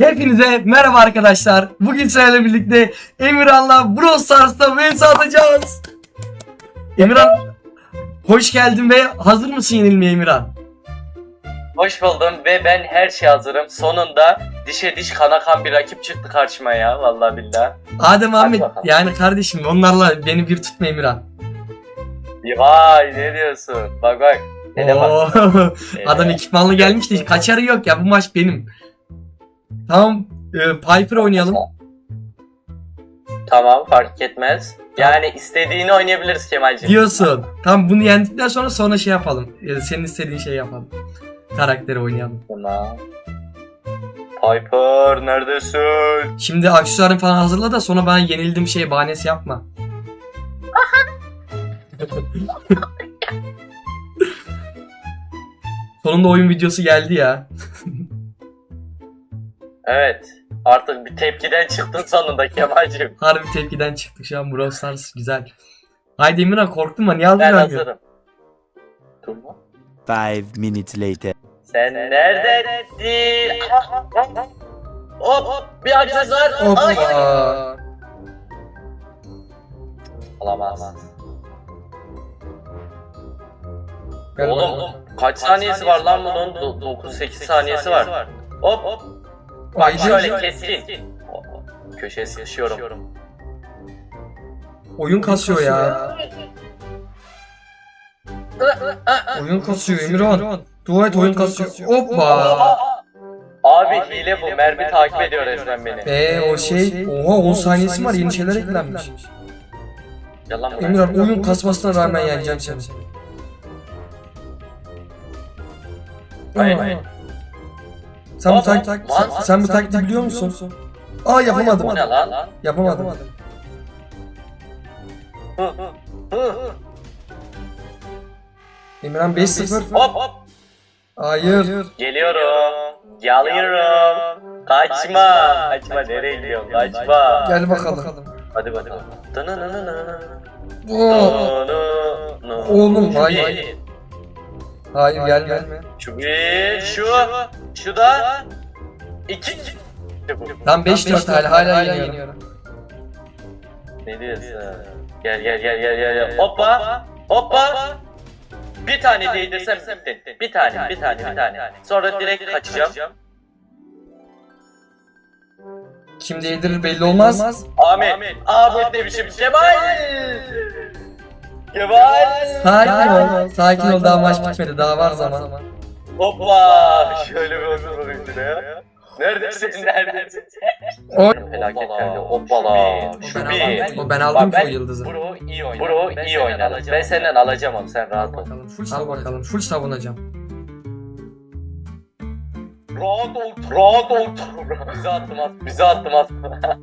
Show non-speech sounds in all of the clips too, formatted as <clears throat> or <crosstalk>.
Hepinize merhaba arkadaşlar. Bugün sizlerle birlikte Emirhan'la Brawl Stars'ta vs atacağız. Emirhan hoş geldin ve hazır mısın yenilmeye Emirhan? Hoş buldum ve ben her şey hazırım. Sonunda dişe diş kana kan bir rakip çıktı karşıma ya vallahi billahi. Adem Ahmet bakalım. yani kardeşim onlarla beni bir tutma Emirhan. Vay ne diyorsun? Bak bak. Hele bak. Oo, hele. <laughs> Adam ekipmanlı gelmiş de kaçarı yok ya bu maç benim. Tamam e, Piper oynayalım. Tamam fark etmez. Yani istediğini oynayabiliriz Kemal'cim. Diyorsun. Tamam bunu yendikten sonra sonra şey yapalım. E, senin istediğin şey yapalım. Karakteri oynayalım. Tamam. Piper neredesin? Şimdi aksesuarını falan hazırla da sonra bana yenildiğim şey bahanesi yapma. <laughs> Sonunda oyun videosu geldi ya. <laughs> Evet. Artık bir tepkiden çıktın sonunda Kemal'cim. Harbi tepkiden çıktık şu an Brawl Stars güzel. Haydi Emirhan korktun mu? Niye Ben aldın hazırım. Durma. Five minutes later. Sen neredeydin? Hop hop bir aksesuar. Ay. Hoppa. Olamaz. Gel Oğlum bakalım. kaç saniyesi var lan bunun? 9-8 saniyesi var. Hop hop. Bak şöyle keskin. Köşeye sıkışıyorum. Oyun kasıyor ya. Oyun kasıyor Emirhan. Dua et oyun kasıyor. Hoppa. Abi hile bu. Mermi takip ediyor resmen beni. Eee o şey. Oha 10 saniyesi var yeni şeyler eklenmiş. Yalan mı? Emirhan oyun kasmasına rağmen yeneceğim seni. Hayır, hayır. Sen bu tak hop, sen, sen bu taktiği biliyor musun? Aa yapamadım. Bu ne lan? Yapamadım. Emirhan <laughs> 5-0. Hop hop. Hayır. Geliyorum. Geliyorum. Kaçma. Kaçma nereye gidiyorsun? Kaçma. Gel bakalım. Hadi bakalım. Oğlum, hayır. Hayır gelme. Şu bir, şu, şu da iki. Tam 5-4 hala hala yeniyorum. Ne diyorsun? Gel gel gel gel gel. gel. Hoppa, hoppa. Bir tane değdirsem bitti. Bir tane, bir tane, bir tane. Sonra direkt kaçacağım. Kim değdirir belli olmaz. Ahmet, Ahmet ne biçim Kemal? Kemal. Sakin ol. Sakin ol daha maç bitmedi daha var zaman. Hoppa! Şöyle bir oturalım üstüne ya. Neredesin? Neredesin? O Felaket geldi. Hoppala. Şu bir. O ben aldım o yıldızı. Bro iyi oynadı. Bro iyi oynadı. Ben senden alacağım onu sen rahat ol. bakalım. Full sav bakalım. Full savunacağım. Rahat ol. Rahat ol. Bize attım at. Bize attım at. <laughs>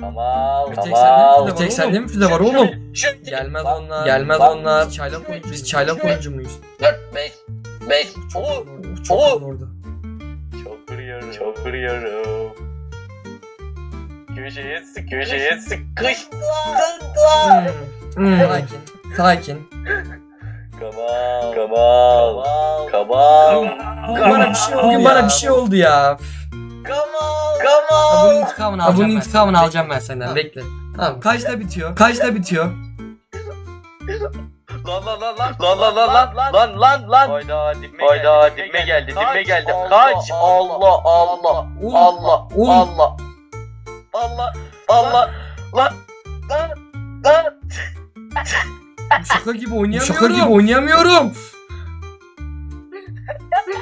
Kamal. Kamal. sende bir tek sende mi füze var oğlum? Şu Gelmez Bak, onlar. Gelmez bak. onlar. Çaylak oyuncu. Biz çaylak oyuncu muyuz? 4 5 5 Oo. Çok Oo. orada. Çok vuruyorum. Çok vuruyorum. Köşeye sık, köşeye sıkıştı. Hmm. Sakin. Sakin. Kamal. Kamal. Kamal. Bugün bana bir şey oldu. Bugün bana bir şey oldu ya. Kamal. Kamal. intikamını alacağım. Bunun intikamını alacağım ben senden. Bekle. Tamam. Kaçta bitiyor? Kaçta bitiyor? Lan lan lan lan lan lan lan lan lan lan lan. Hayda dibime Hayda dibime geldi dibime geldi. Kaç Allah Allah Oğlum. Allah Oğlum. Allah Allah Allah lan lan lan. Şaka gibi oynayamıyorum. Şaka gibi oynayamıyorum.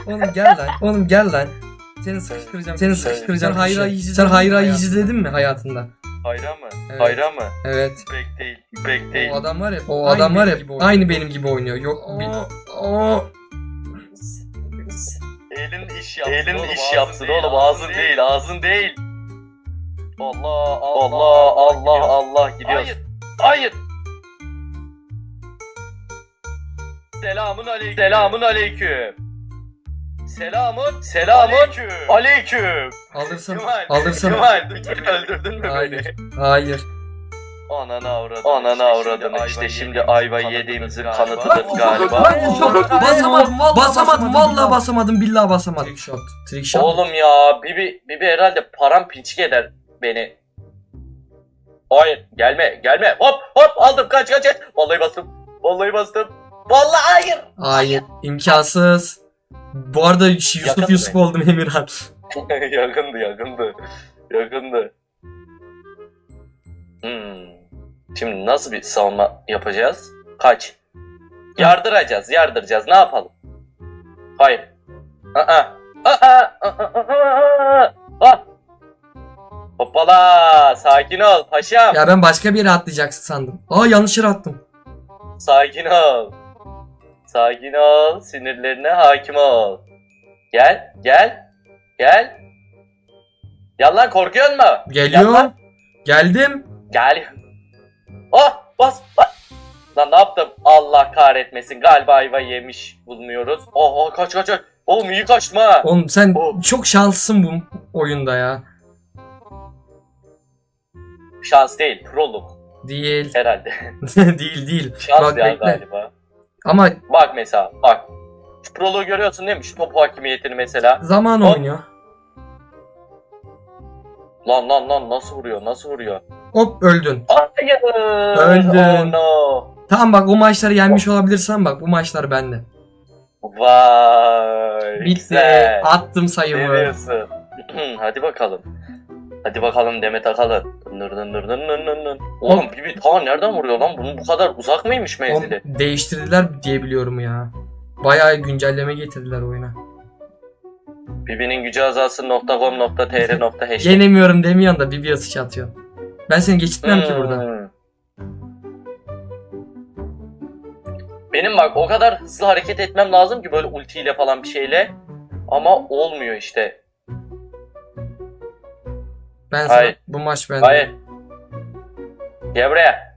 Oğlum gel lan. Oğlum gel lan. Seni sıkıştıracağım. Seni sıkıştıracağım. Sen hayra izledin. Sen hayra izledin mi hayatında? Hayra mı? Evet. Hayra mı? Evet. Pek değil. Pek değil. O adam var ya. O adam var ya. Aynı benim gibi oynuyor. Yok. Bir... O. Elin iş yapsın. Elin iş yapsın oğlum ağzın değil ağzın değil. Allah Allah Allah Allah gidiyoruz. Hayır. Hayır. Selamun aleyküm. Selamun aleyküm. Selamun selamun aleyküm. Alırsan. Kemal. Alırsan. Kemal bir kere öldürdün mü Hayır. beni? Hayır. Ananı avradım. Ananı avradım. İşte şimdi ayva yediğimizin kanıtıdır galiba. Basamadım vallahi basamadım vallahi basamadım billahi basamadım. Trick shot. Trick shot. Oğlum ya Bibi Bibi herhalde param pinçik eder beni. Hayır gelme gelme hop hop aldım kaç kaç kaç. Vallahi bastım. Vallahi bastım. Vallahi hayır. Hayır imkansız. Bu arada Yusuf Yakın Yusuf oldum Emirhan. <laughs> yakındı yakındı. Yakındı. Hmm. Şimdi nasıl bir savunma yapacağız? Kaç. Yardıracağız yardıracağız ne yapalım? Hayır. Aa. Aa. Aa. Ah. Hoppala sakin ol paşam. Ya ben başka bir yere atlayacaksın sandım. Aa yanlış yere attım. Sakin ol. Sakin ol. Sinirlerine hakim ol. Gel, gel, gel. Gel lan korkuyor mu? Gel Geliyor. lan. Geldim. Gel. Oh bas bas. Lan ne yaptım? Allah kahretmesin. Galiba ayva yemiş bulunuyoruz. Oh, oh kaç kaç kaç. Oğlum iyi kaçtım ha. Oğlum sen Oh. çok şanslısın bu oyunda ya. Şans değil. Prolog Değil. herhalde. <laughs> değil değil. Şans Bak ya bekle. galiba. Ama Bak mesela bak. Şu prologu görüyorsun değil mi? Şu top hakimiyetini mesela. zaman Hop. oynuyor. Lan lan lan nasıl vuruyor? Nasıl vuruyor? Hop öldün. Hayır. Öldün. Oh no. Tamam bak o maçları yenmiş olabilirsen bak bu maçlar bende. Vay. Bitti. Güzel. Attım Ne sayımı. diyorsun? <clears throat> Hadi bakalım. Hadi bakalım Demet Akalın. Dındır dındır dındır dındır. Oğlum Bibi ta nereden vuruyor lan? Bunun bu kadar uzak mıymış Oğlum, menzili? değiştirdiler diye biliyorum ya. Bayağı güncelleme getirdiler oyuna. Bibi'nin gücü azalsın.com.tr.hashtag <laughs> Yenemiyorum demiyorsun da bir bir atış atıyorsun. Ben seni geçitmem ki burada. Hmm. Benim bak o kadar hızlı hareket etmem lazım ki böyle ultiyle falan bir şeyle. Ama olmuyor işte. Ben sana Hayır. bu maç bende. Hayır. Gel buraya.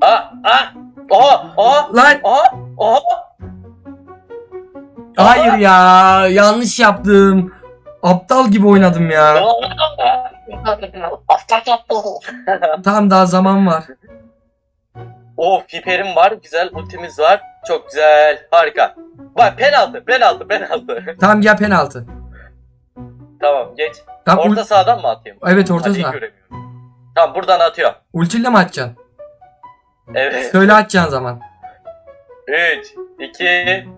Aa, aa. Oha, oha, Lan oha, oha. hayır ya yanlış yaptım. Aptal gibi oynadım ya. <laughs> Tamam daha zaman var. oh, hiperim var, güzel ultimiz var. Çok güzel, harika. Bak penaltı, penaltı, penaltı. Tamam gel penaltı. Tamam, geç. Ul- Orta sahadan mı atayım? evet orta Hadi saha. göremiyorum. Tamam, buradan atıyor. Ultiyle mi atacaksın? Evet. Söyle atacaksın zaman. 3, 2,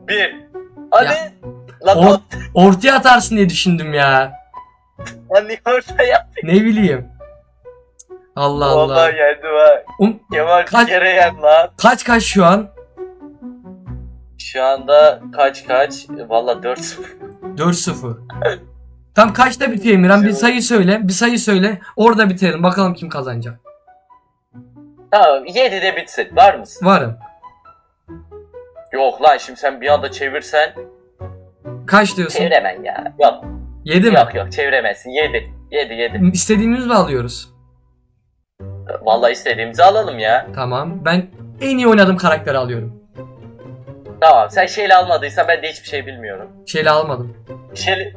1. Hadi. Ya. Lan O- o... Ortaya atarsın diye düşündüm ya. Lan niye ortaya? Ne bileyim. Allah Allah. Vallahi geldi bak. Um, Kemal Kaç- bir kere yen lan. kaç kaç şu an? Şu anda kaç kaç? Valla 4-0. 4-0. Tam kaçta bitiyor Emirhan? Bir sayı söyle. Bir sayı söyle. Orada bitirelim. Bakalım kim kazanacak. Tamam 7'de bitsin. Var mısın? Varım. Yok lan şimdi sen bir anda çevirsen Kaç diyorsun? çeviremen ya. Yok 7 mi? yok yok çeviremezsin. 7. 7 7. İstediğimiz mi alıyoruz? Valla istediğimizi alalım ya. Tamam. Ben en iyi oynadığım karakteri alıyorum. Tamam sen şeyle almadıysan ben de hiçbir şey bilmiyorum. Şeyle almadım. Şeyle...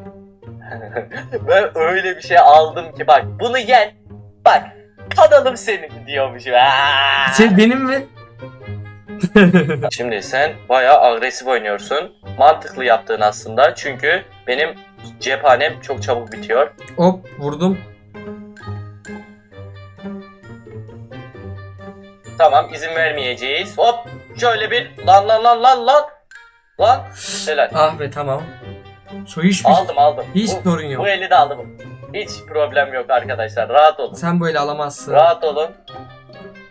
<laughs> ben öyle bir şey aldım ki bak bunu yen. Bak kanalım senin diyormuşum. Aa! Şey benim mi? Şimdi sen bayağı agresif oynuyorsun. Mantıklı yaptığın aslında çünkü benim cephanem çok çabuk bitiyor. Hop vurdum. Tamam izin vermeyeceğiz. Hop şöyle bir lan lan lan lan lan. Lan helal. Ah be tamam. Su hiçbir Aldım aldım. hiç bu, sorun yok. bu eli de aldım. Hiç problem yok arkadaşlar. Rahat olun. Sen böyle alamazsın. Rahat olun.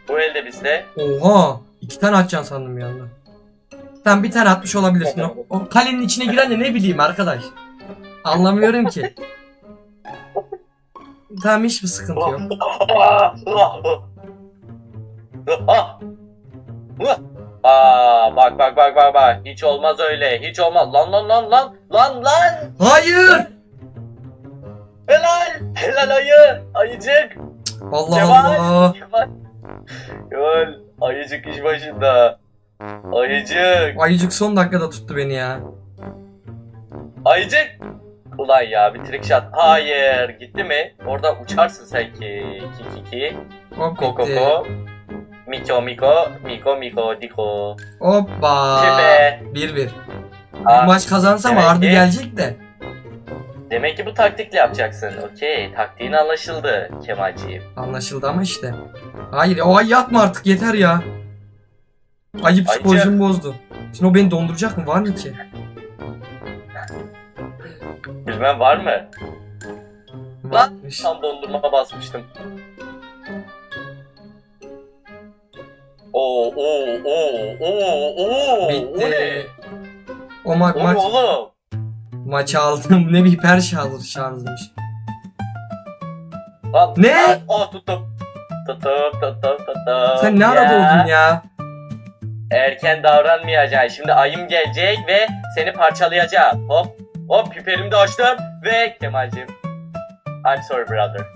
Bu el de bizde. Oha! iki tane atacaksın sandım bir anda. Tamam bir tane atmış olabilirsin. O, o kalenin içine giren de ne bileyim arkadaş. Anlamıyorum ki. Tamam hiçbir sıkıntı yok. <laughs> Aa bak bak bak bak bak. Hiç olmaz öyle. Hiç olmaz. Lan lan lan lan. Lan lan. Hayır! Helal. Helal ayı. Ayıcık. Allah Kemal. Allah. Kemal. Kemal. Ayıcık iş başında. Ayıcık. Ayıcık son dakikada tuttu beni ya. Ayıcık. Ulan ya bir trick shot. Hayır gitti mi? Orada uçarsın sanki. Ki ki ki. Hop Ko ko ko. Miko miko. Miko miko diko. Hoppa. Tübe. 1-1. Aa, Bu maç kazansam demek Arda ki- gelecek de. Demek ki bu taktikle yapacaksın. Okey. Taktiğin anlaşıldı Kemalciğim. Anlaşıldı ama işte. Hayır o ay yatma artık yeter ya. Ayı Ayıcı. psikolojimi bozdu. Şimdi o beni donduracak mı? Var mı ki? Bilmem var mı? Lan Varmış. tam dondurma basmıştım. Oo oo oo oo oo. O ne? Bitti. O ma- O ne maç oğlum? maçı aldım. <laughs> Ne bir şarjıymış. Lan, Ne? lan, Oh tuttum. Tuttum tuttum tuttum. Sen ne ara doldun ya? Erken davranmayacaksın. Şimdi ayım gelecek ve seni parçalayacak. Hop hop piperimi de açtım ve Kemal'cim. I'm sorry brother.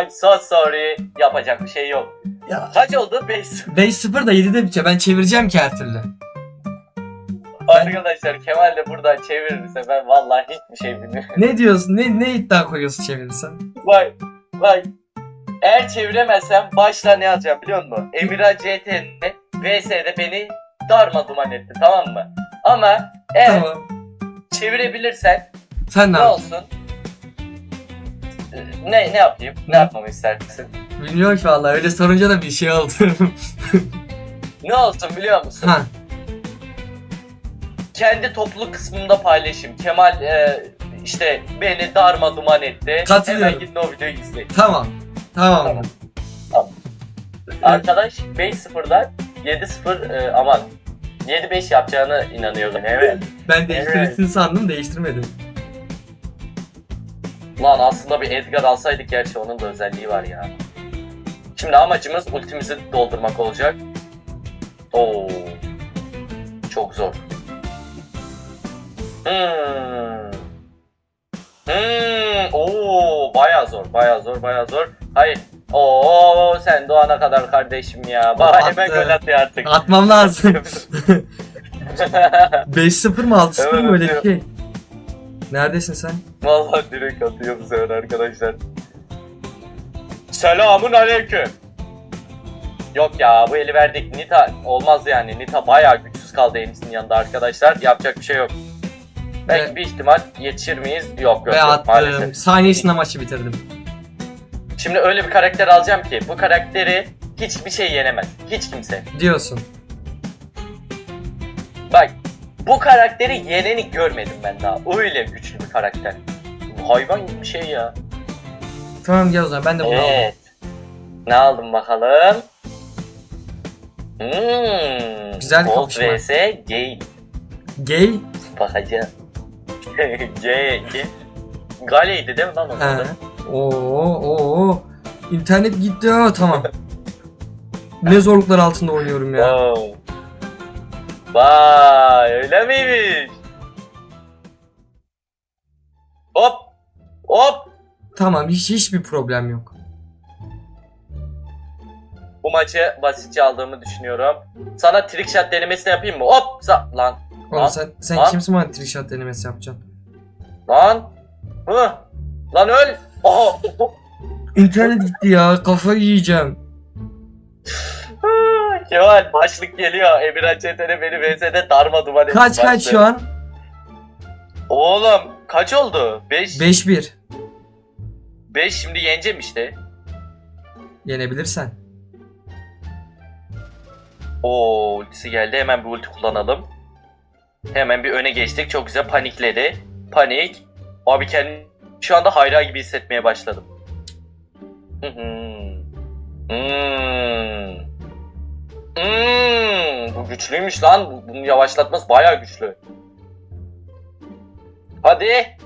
I'm so sorry. Yapacak bir şey yok. Ya. Kaç oldu? 5 5-0 da 7'de bitiyor. Ben çevireceğim ki her türlü. Arkadaşlar Kemal de buradan çevirirse ben vallahi hiçbir şey bilmiyorum. Ne diyorsun? Ne ne iddia koyuyorsun çevirirsen? Vay vay. Eğer çeviremezsem başla ne yazacağım biliyor musun? Emirhan CT'nin VS'de beni darmaduman etti tamam mı? Ama eğer Tamam. çevirebilirsen Sen ne ne olsun? Ee, Ne ne yapayım? Ne yapmamı istersin? Bilmiyorum ki vallahi öyle sorunca da bir şey oldu. Ne olsun biliyor musun? ha. Kendi topluluk kısmında paylaşayım. Kemal e, işte beni darma duman etti. Katılıyorum. Hemen gidin o videoyu izleyin. Tamam. Tamam. Tamam. Arkadaş 5-0'dan 7-0 e, aman 7-5 yapacağını inanıyorum. Evet. Ben değiştirirsin sandım değiştirmedim. Lan aslında bir Edgar alsaydık gerçi onun da özelliği var ya. Şimdi amacımız ultimizi doldurmak olacak. Oo. Çok zor. Hmm. Hmm. Oo, baya zor, baya zor, baya zor. Hayır. Oo, sen doğana kadar kardeşim ya. Attı. hemen gol atıyor artık. Atmam lazım. <laughs> 5-0 mı 6-0 Evet, mı öyle bir şey? Neredesin sen? Vallahi direkt atıyor bu sefer arkadaşlar. Selamun aleyküm. Yok ya bu eli verdik. Nita olmaz yani. Nita bayağı güçsüz kaldı Enis'in yanında arkadaşlar. Yapacak bir şey yok. Belki Ve- bir ihtimal yetişir miyiz? Yok yok, Ve yok attım. maalesef. Saniyesinde maçı bitirdim. Şimdi öyle bir karakter alacağım ki bu karakteri hiçbir şey yenemez. Hiç kimse. Diyorsun. Bak bu karakteri yeneni görmedim ben daha. Öyle güçlü bir karakter. Hayvan gibi bir şey ya. Tamam gel o zaman ben de bunu aldım. Evet. Ne aldım bakalım? Hmm. Güzel Gold kapışma. vs Gay. Gay. Bakacağım. <laughs> Gay. Gale'ydi değil mi lan onun He. adı? Oo, oo. İnternet gitti ha tamam. ne zorluklar altında oynuyorum ya. Oo. Vay öyle miymiş? Hop. Tamam hiç hiçbir problem yok. Bu maçı basitçe aldığımı düşünüyorum. Sana trick shot denemesini yapayım mı? Hop. Sa- lan. Oğlum Lan, sen sen lan. kimsin bana trick shot denemesi yapacaksın? Lan. Hı. Lan öl. Oha. İnternet gitti ya kafayı yiyeceğim. <laughs> Kemal başlık geliyor. Emirhan Çeten'e beni VS'de darma duman etti. Kaç kaç şu an? Oğlum kaç oldu? 5 5-1. 5 şimdi yeneceğim işte. Yenebilirsen. Oo ultisi geldi. Hemen bir ulti kullanalım. Hemen bir öne geçtik. Çok güzel panikledi. Panik. Abi kendimi şu anda hayra gibi hissetmeye başladım. Hı hı. Hmm. Hmm. Bu güçlüymüş lan. Bu- Bunu yavaşlatması bayağı güçlü. Hadi.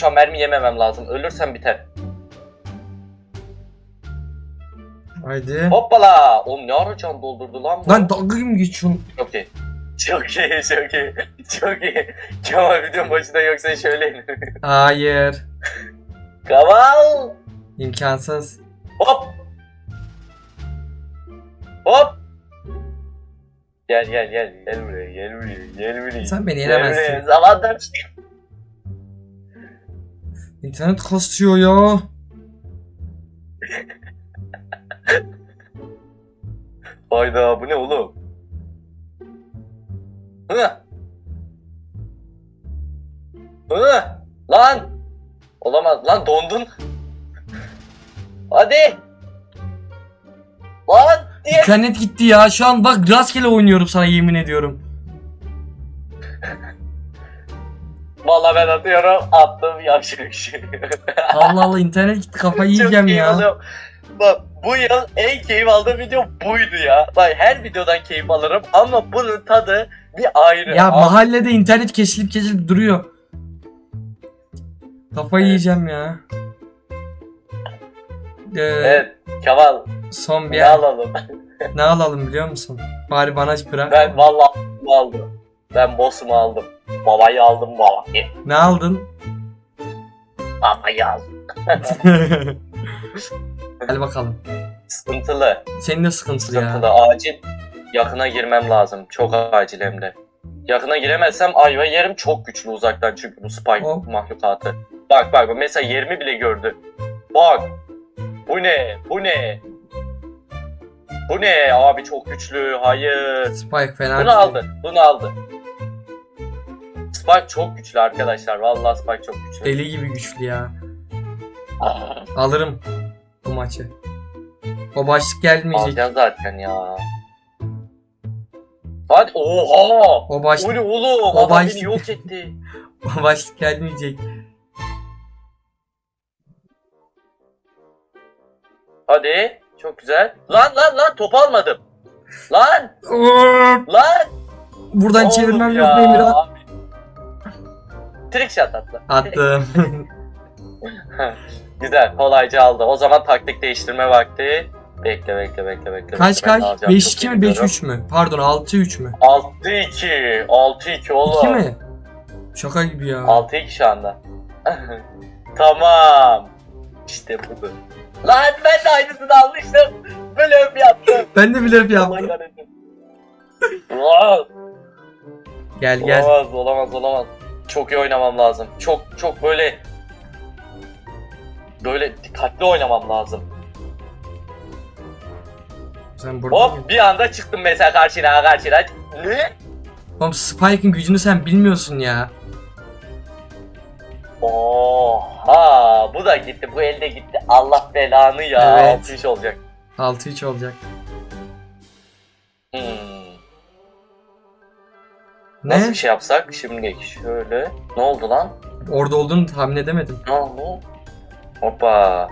Şu an mermi yememem lazım. Ölürsem biter. Haydi. Hoppala. Oğlum ne ara can doldurdu lan bu? Lan dalga gibi geçiyorsun. Çok iyi. Çok iyi, çok iyi. Çok iyi. Kemal videonun başında yoksa şöyle. Hayır. Kaval. İmkansız. Hop. Hop. Gel gel gel. Gel buraya, gel buraya, gel buraya. Sen beni yenemezsin. Zamandan İnternet kasıyor ya. <laughs> Hayda bu ne oğlum? Hı? Hı? Lan! Olamaz lan dondun. Hadi! Lan! Diye. İnternet gitti ya. Şu an bak rastgele oynuyorum sana yemin ediyorum. Vallahi ben atıyorum. Attım bir şey. <laughs> Allah Allah internet gitti kafayı yiyeceğim keyif ya. alıyorum. Bak bu yıl en keyif aldığım video buydu ya. Bak her videodan keyif alırım ama bunun tadı bir ayrı. Ya Abi, mahallede internet kesilip kesilip duruyor. Kafayı Evet. yiyeceğim ya. Ee, Evet Kemal Son bir ne alalım? ne alalım biliyor musun? Bari bana bırak. Ben boss'umu aldım. Ben boss'umu aldım. Babayı aldım babayı. Ne aldın? Babayı aldım. <laughs> Gel bakalım. Sıkıntılı. Senin de sıkıntılı ya. Sıkıntılı. Acil yakına girmem lazım. Çok acil hem de. Yakına giremezsem ayva yerim çok güçlü uzaktan çünkü bu spike Hop. mahlukatı. Bak bak mesela yerimi bile gördü. Bak. Bu ne? Bu ne? Bu ne? Abi çok güçlü. Hayır. Spike fena. Bunu aldı. Bunu aldı. Spike çok güçlü arkadaşlar. Vallahi Spike çok güçlü. Deli gibi güçlü ya. Alırım bu maçı. O başlık gelmeyecek. Alacağız zaten ya. Hadi oha! O baş O ne oğlum? O Adam baş- beni yok etti. <laughs> o başlık gelmeyecek. Hadi. Çok güzel. Lan lan lan top almadım. Lan lan. Buradan Oğlum çevirmem ya, yok Emirhan? Trick shot atla. Attım. <laughs> Güzel kolayca aldı. O zaman taktik değiştirme vakti. Bekle bekle bekle bekle. kaç bekle. Kaç? alacağım. 5-2 Çok mi iyi 5-3 mü? Pardon 6-3 mü? 6-2. 6-2 oğlum. 2 mi? Şaka gibi ya. 6-2 şu anda. <laughs> tamam. İşte budur. Lan ben de aynısını almıştım. Blöf yaptım. <laughs> Ben de blöf yaptım. Gel gel. Olamaz olamaz olamaz. Çok iyi oynamam lazım. Çok çok böyle böyle dikkatli oynamam lazım. Sen burada Hop bir anda çıktım mesela karşına karşına. Ne? Oğlum Spike'ın gücünü sen bilmiyorsun ya. Oha bu da gitti bu elde gitti. Allah belanı ya. Evet. Altı iş olacak. 6-3 olacak. Hmm. Ne? Nasıl bir şey yapsak? Şimdi şöyle. Ne oldu lan? Orada olduğunu tahmin edemedim. Ne oldu? Hoppa.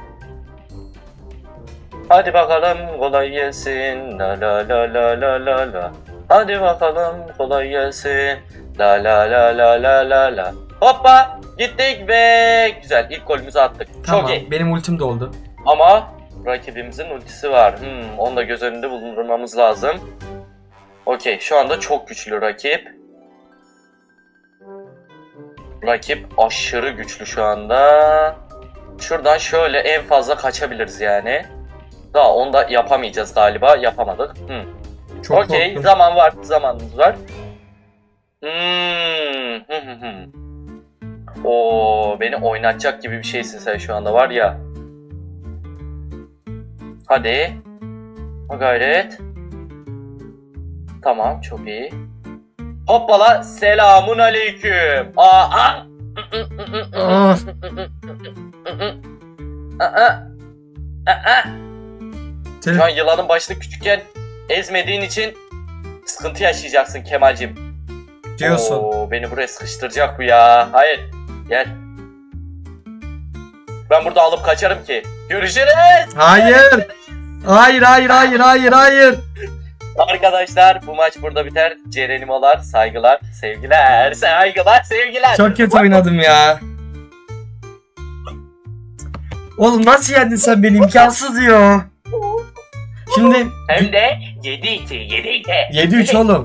Hadi bakalım kolay gelsin. La la la la la la la. Hadi bakalım kolay gelsin. La la la la la la la. Hoppa gittik ve güzel ilk golümüzü attık. Tamam. Çok iyi. Benim ultim de oldu. Ama rakibimizin ultisi var. Hmm, onu da göz önünde bulundurmamız lazım. Okey şu anda çok güçlü rakip. Rakip aşırı güçlü şu anda. Şuradan şöyle en fazla kaçabiliriz yani. Daha onu da yapamayacağız galiba. Yapamadık. Hmm. Çok Okey zaman var zamanımız var. Hmm. Oo beni oynatacak gibi bir şeysin sen şu anda var ya. Hadi. Ha gayret. Tamam çok iyi. Hoppala selamun aleyküm. Aa, aa. Ah, Aa, aa. seni- Şu an yılanın başını küçükken ezmediğin için sıkıntı yaşayacaksın Kemal'cim. diyorsun. Oo, beni buraya sıkıştıracak bu ya. Hayır. Gel. Ben burada alıp kaçarım ki. Görüşürüz. Hayır. Hayır hayır hayır hayır hayır. Arkadaşlar bu maç burada biter. Cerenimolar, saygılar, sevgiler. Saygılar, sevgiler. Çok kötü oynadım ya. Oğlum nasıl yendin sen beni imkansız ya. Şimdi Hem de 7-2, 7-2. 7-3 oğlum.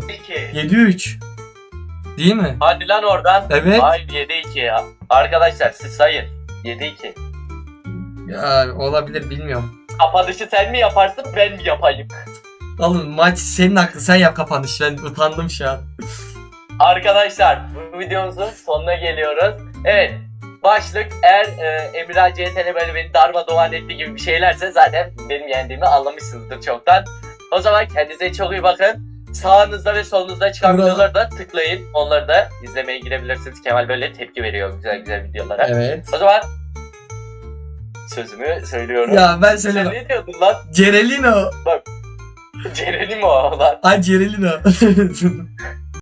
7-2. 7-3. Değil mi? Hadi lan oradan. Evet. Hayır 7-2 ya. Arkadaşlar siz sayın. 7-2. Ya olabilir bilmiyorum. Kapanışı sen mi yaparsın ben mi yapayım? Oğlum maç senin hakkın sen yap kapanış. Ben utandım şu an. Arkadaşlar bu videomuzun sonuna geliyoruz. Evet başlık eğer e, Emirhan CTN böyle beni darmadağın etti gibi bir şeylerse zaten benim yendiğimi anlamışsınızdır çoktan. O zaman kendinize çok iyi bakın. Sağınızda ve solunuzda çıkan Bravo. videoları da tıklayın. Onları da izlemeye girebilirsiniz. Kemal böyle tepki veriyor güzel güzel videolara. Evet. O zaman sözümü söylüyorum. Ya ben Sen söylemem. ne diyordun lan? Cerelino. Ceren'im o lan. Ay Cerelino. <laughs>